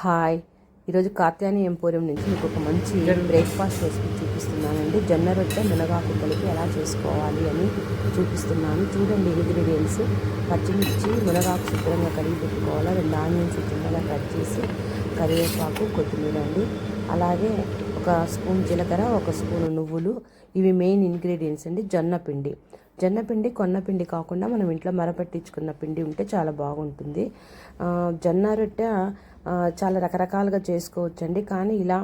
Hi. ఈరోజు Katyani emporium నుంచి మీకు ఒక మంచి బ్రేక్ఫాస్ట్ రెసిపీ చూపిస్తున్నానండి. జొన్న రొట్టె మినగాకు కలిపి ఎలా చేసుకోవాలి అని చూపిస్తున్నాను. చూడండి ఇంగ్రీడియంట్స్ పచ్చిమిర్చి మునగాకు శుభ్రంగా కడిగి పెట్టుకోవాలి? రెండు ఆనియన్స్ చిన్నగా కట్ చేసి కరివేపాకు కొత్తిమీర అండి. అలాగే ఒక స్పూన్ జీలకర్ర ఒక స్పూన్ నువ్వులు. ఇవి మెయిన్ ఇంగ్రీడియంట్స్ అండి. జొన్న పిండి. జొన్న పిండి కొన్న పిండి కాకుండా మనం ఇంట్లో మరపట్టించుకున్న పిండి ఉంటే చాలా బాగుంటుంది. జొన్న రొట్టె చాలా రకరకాలుగా చేసుకోవచ్చండి. కానీ ఇలా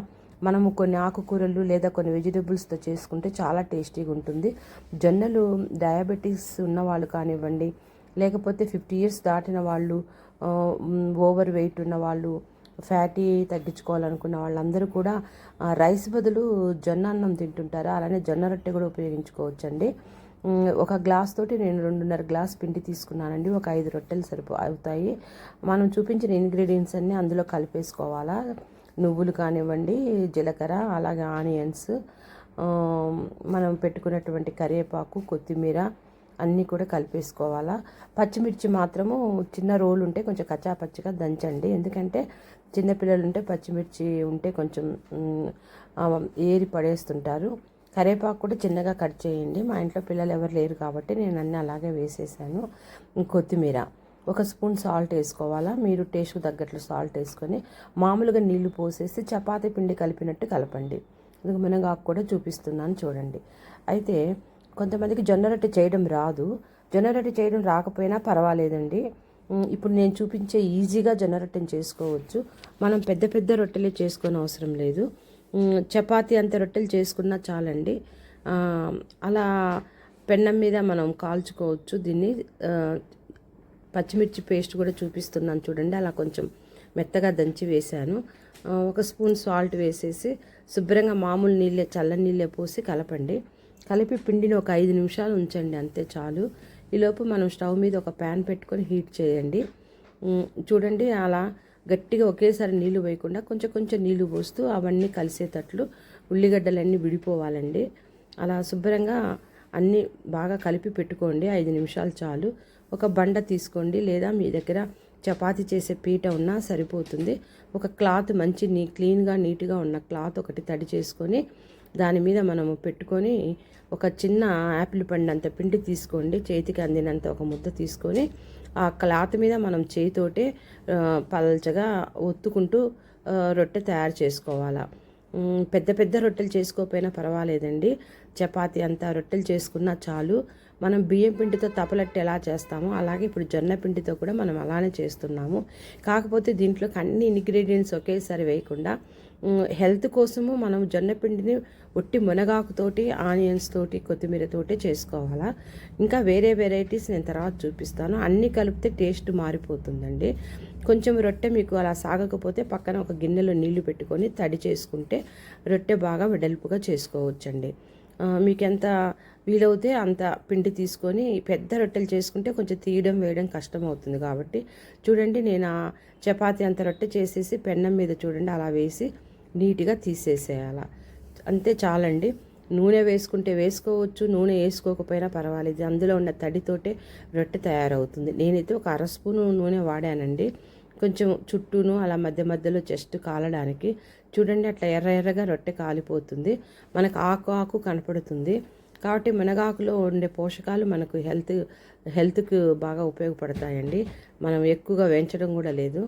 మనము కొన్ని ఆకుకూరలు లేదా కొన్ని వెజిటేబుల్స్తో చేసుకుంటే చాలా టేస్టీగా ఉంటుంది. జొన్నలు డయాబెటీస్ ఉన్న వాళ్ళు కానివ్వండి లేకపోతే ఫిఫ్టీ ఇయర్స్ దాటిన వాళ్ళు ఓవర్ వెయిట్ ఉన్న వాళ్ళు ఫ్యాటీ తగ్గించుకోవాలనుకున్న వాళ్ళందరూ కూడా రైస్ బదులు జొన్న అన్నం తింటుంటారు? అలానే జొన్న రొట్టె కూడా ఉపయోగించుకోవచ్చండి. అండి ఒక గ్లాస్ తోటి నేను రెండున్నర గ్లాస్ పిండి తీసుకున్నానండి. ఒక ఐదు రొట్టెలు సరిపో అవుతాయి. మనం చూపించిన ఇంగ్రీడియంట్స్ అన్నీ అందులో కలిపేసుకోవాలా? నువ్వులు కానివ్వండి జీలకర్ర అలాగే ఆనియన్స్ మనం పెట్టుకున్నటువంటి కరివేపాకు కొత్తిమీర అన్నీ కూడా కలిపేసుకోవాలా? పచ్చిమిర్చి మాత్రము చిన్న రోలు ఉంటే కొంచెం కచ్చాపచ్చిగా దంచండి. ఎందుకంటే చిన్నపిల్లలు ఉంటే పచ్చిమిర్చి ఉంటే కొంచెం ఏరి పడేస్తుంటారు. కరేపాకు కూడా చిన్నగా కట్ చేయండి. మా ఇంట్లో పిల్లలు ఎవరు లేరు కాబట్టి నేను అన్నీ అలాగే వేసేసాను. కొత్తిమీర ఒక స్పూన్ సాల్ట్ వేసుకోవాలా? మీరు టేస్ట్ తగ్గట్లు సాల్ట్ వేసుకొని మామూలుగా నీళ్ళు పోసేసి చపాతీ పిండి కలిపినట్టు కలపండి. ఇది మినగాకు కూడా చూపిస్తున్నాను చూడండి. అయితే కొంతమందికి జొన్న రొట్టె చేయడం రాదు. జొన్న రొట్టె చేయడం రాకపోయినా పర్వాలేదండి. ఇప్పుడు నేను చూపించే ఈజీగా జొన్న రొట్టెని చేసుకోవచ్చు. మనం పెద్ద పెద్ద రొట్టెలే చేసుకొని అవసరం లేదు. చపాతీ అంత రొట్టెలు చేసుకున్నా చాలండి. అలా పెన్నం మీద మనం కాల్చుకోవచ్చు. దీన్ని పచ్చిమిర్చి పేస్ట్ కూడా చూపిస్తున్నాను చూడండి. అలా కొంచెం మెత్తగా దంచి వేశాను. ఒక స్పూన్ సాల్ట్ వేసేసి శుభ్రంగా మామూలు నీళ్ళే చల్ల నీళ్ళే పోసి కలపండి. కలిపి పిండిని ఒక ఐదు నిమిషాలు ఉంచండి అంతే చాలు. ఈలోపు మనం స్టవ్ మీద ఒక ప్యాన్ పెట్టుకొని హీట్ చేయండి. చూడండి అలా గట్టిగా ఒకేసారి నీళ్ళు వేయకుండా కొంచెం కొంచెం నీళ్ళు పోస్తూ అవన్నీ కలిసేటట్లు ఉల్లిగడ్డలన్నీ విడిపోవాలండి. అలా శుభ్రంగా అన్నీ బాగా కలిపి పెట్టుకోండి. ఐదు నిమిషాలు చాలు. ఒక బండ తీసుకోండి. లేదా మీ దగ్గర చపాతి చేసే పీట ఉన్నా సరిపోతుంది. ఒక క్లాత్ మంచి నీ క్లీన్గా నీట్గా ఉన్న క్లాత్ ఒకటి తడి చేసుకొని దాని మీద మనము పెట్టుకొని ఒక చిన్న యాపిల్ పండు అంత పిండి తీసుకోండి. చేతికి అందినంత ఒక ముద్ద తీసుకొని ఆ క్లాత్ మీద మనం చేతితోటే ఆ, పల్చగా ఒత్తుకుంటూ రొట్టె తయారు చేసుకోవాలా. పెద్ద పెద్ద రొట్టెలు చేసుకోకపోయినా పర్వాలేదండి. చపాతి అంతా రొట్టెలు చేసుకున్నా చాలు. మనం బియ్యం పిండితో తపలట్టు ఎలా చేస్తామో అలాగే ఇప్పుడు జొన్న పిండితో కూడా మనం అలానే చేస్తున్నాము. కాకపోతే దీంట్లోకి అన్ని ఇంగ్రీడియంట్స్ ఒకేసారి వేయకుండా హెల్త్ కోసము మనం జొన్న పిండిని ఒట్టి మునగాకుతోటి ఆనియన్స్ తోటి కొత్తిమీరతోటి చేసుకోవాలా. ఇంకా వేరే వెరైటీస్ నేను తర్వాత చూపిస్తాను. అన్నీ కలిపితే టేస్ట్ మారిపోతుందండి. కొంచెం రొట్టె మీకు అలా సాగకపోతే పక్కన ఒక గిన్నెలో నీళ్ళు పెట్టుకొని తడి చేసుకుంటే రొట్టె బాగా వెడల్పుగా చేసుకోవచ్చండి. మీకు ఎంత వీలవుతే అంత పిండి తీసుకొని పెద్ద రొట్టెలు చేసుకుంటే కొంచెం తీయడం వేయడం కష్టం అవుతుంది కాబట్టి చూడండి నేను ఆ చపాతి అంత రొట్టె చేసేసి పెన్నం మీద చూడండి అలా వేసి నీట్గా తీసేసేయాల. అంతే చాలండి. నూనె వేసుకుంటే వేసుకోవచ్చు నూనె వేసుకోకపోయినా పర్వాలేదు. అందులో ఉన్న తడితోటే రొట్టె తయారవుతుంది. నేనైతే ఒక అర స్పూను నూనె వాడానండి. కొంచెం చుట్టూను అలా మధ్య మధ్యలో చెస్ట్ కాలడానికి. చూడండి అట్లా ఎర్ర ఎర్రగా రొట్టె కాలిపోతుంది. మనకు ఆకు ఆకు కనపడుతుంది. కాబట్టి మునగాకులో ఉండే పోషకాలు మనకు హెల్త్ హెల్త్కి బాగా ఉపయోగపడతాయండి. మనం ఎక్కువగా వేయించడం కూడా లేదు.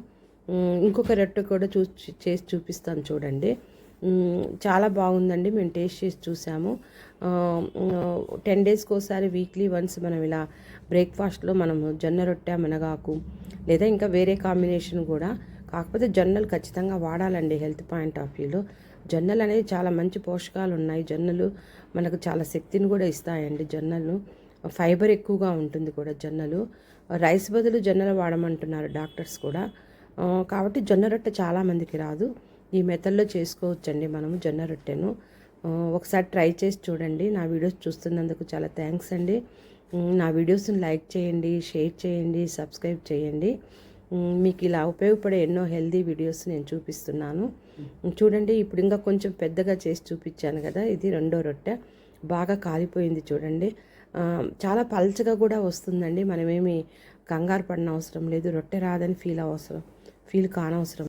ఇంకొక రొట్టె కూడా చూ చేసి చూపిస్తాను చూడండి. చాలా బాగుందండి. మేము టేస్ట్ చేసి చూసాము. టెన్ డేస్కి ఒకసారి వీక్లీ వన్స్ మనం ఇలా బ్రేక్ఫాస్ట్లో మనం జొన్న రొట్టె మినగాకు లేదా ఇంకా వేరే కాంబినేషన్ కూడా. కాకపోతే జొన్నలు ఖచ్చితంగా వాడాలండి హెల్త్ పాయింట్ ఆఫ్ వ్యూలో. జొన్నలు అనేవి చాలా మంచి పోషకాలు ఉన్నాయి. జొన్నలు మనకు చాలా శక్తిని కూడా ఇస్తాయండి జొన్నలు. ఫైబర్ ఎక్కువగా ఉంటుంది కూడా జొన్నలు. రైస్ బదులు జొన్నలు వాడమంటున్నారు డాక్టర్స్ కూడా. కాబట్టి జొన్న రొట్టె చాలామందికి రాదు. ఈ మెథడ్లో చేసుకోవచ్చండి మనము జొన్న రొట్టెను. ఒకసారి ట్రై చేసి చూడండి. నా వీడియోస్ చూస్తున్నందుకు చాలా థ్యాంక్స్ అండి. నా వీడియోస్ని లైక్ చేయండి షేర్ చేయండి సబ్స్క్రైబ్ చేయండి. మీకు ఇలా ఉపయోగపడే ఎన్నో హెల్దీ వీడియోస్ నేను చూపిస్తున్నాను. చూడండి ఇప్పుడు ఇంకా కొంచెం పెద్దగా చేసి చూపించాను కదా ఇది రెండో రొట్టె. బాగా కాలిపోయింది చూడండి. చాలా పల్చగా కూడా వస్తుందండి. మనమేమి కంగారు పడిన అవసరం లేదు. రొట్టె రాదని ఫీల్ అవసరం ఫీల్ కానవసరం